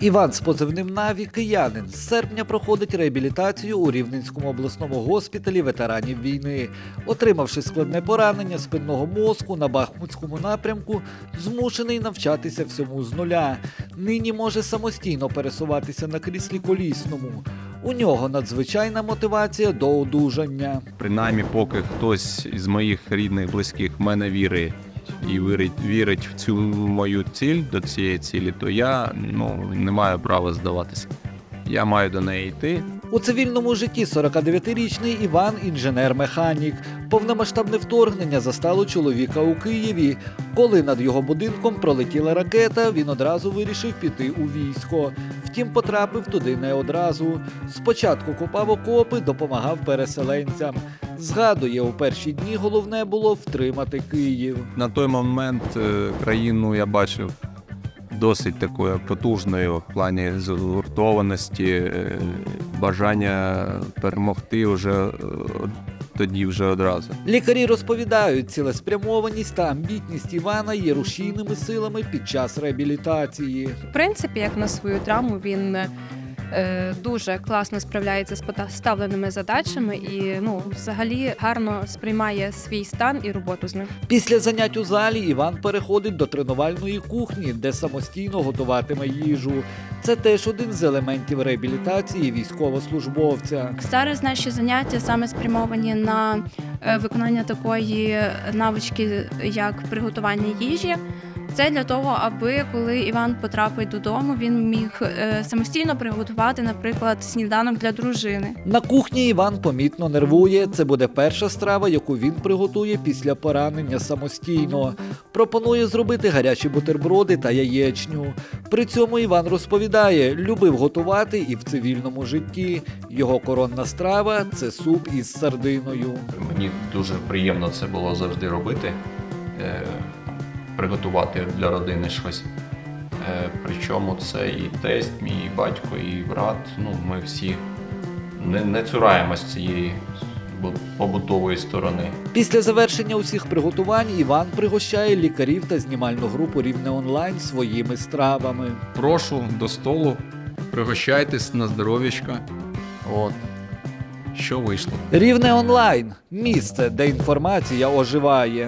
Іван з позивним Наві киянин з серпня проходить реабілітацію у Рівненському обласному госпіталі ветеранів війни. Отримавши складне поранення спинного мозку на Бахмутському напрямку, змушений навчатися всьому з нуля. Нині може самостійно пересуватися на кріслі колісному. У нього надзвичайна мотивація до одужання. Принаймні, поки хтось із моїх рідних, близьких мене вірить і вірить, вірить в цю мою ціль до цієї цілі, то я ну, не маю права здаватися. Я маю до неї йти. У цивільному житті 49-річний Іван інженер-механік. Повномасштабне вторгнення застало чоловіка у Києві. Коли над його будинком пролетіла ракета, він одразу вирішив піти у військо. Втім, потрапив туди не одразу. Спочатку копав окопи, допомагав переселенцям. Згадує, у перші дні головне було втримати Київ. На той момент е, країну я бачив досить такою потужною в плані згуртованості, е, бажання перемогти вже е, тоді вже одразу. Лікарі розповідають, цілеспрямованість та амбітність Івана є рушійними силами під час реабілітації. В принципі, як на свою травму, він дуже класно справляється з поставленими задачами і ну, взагалі гарно сприймає свій стан і роботу з ним. Після занять у залі Іван переходить до тренувальної кухні, де самостійно готуватиме їжу. Це теж один з елементів реабілітації військовослужбовця. Зараз наші заняття саме спрямовані на е, виконання такої навички, як приготування їжі. Це для того, аби коли Іван потрапить додому, він міг е, самостійно приготувати, наприклад, сніданок для дружини. На кухні Іван помітно нервує. Це буде перша страва, яку він приготує після поранення самостійно. Пропонує зробити гарячі бутерброди та яєчню. При цьому Іван розповідає, любив готувати і в цивільному житті. Його коронна страва це суп із сардиною. Мені дуже приємно це було завжди робити, е, приготувати для родини щось. Е, Причому це і тесть, мій і батько, і брат. Ну, ми всі не, не цураємось цієї побутової сторони. Після завершення усіх приготувань Іван пригощає лікарів та знімальну групу Рівне онлайн своїми стравами. Прошу до столу, пригощайтесь на здоров'ячка. От. Що вийшло? Рівне онлайн місце, де інформація оживає.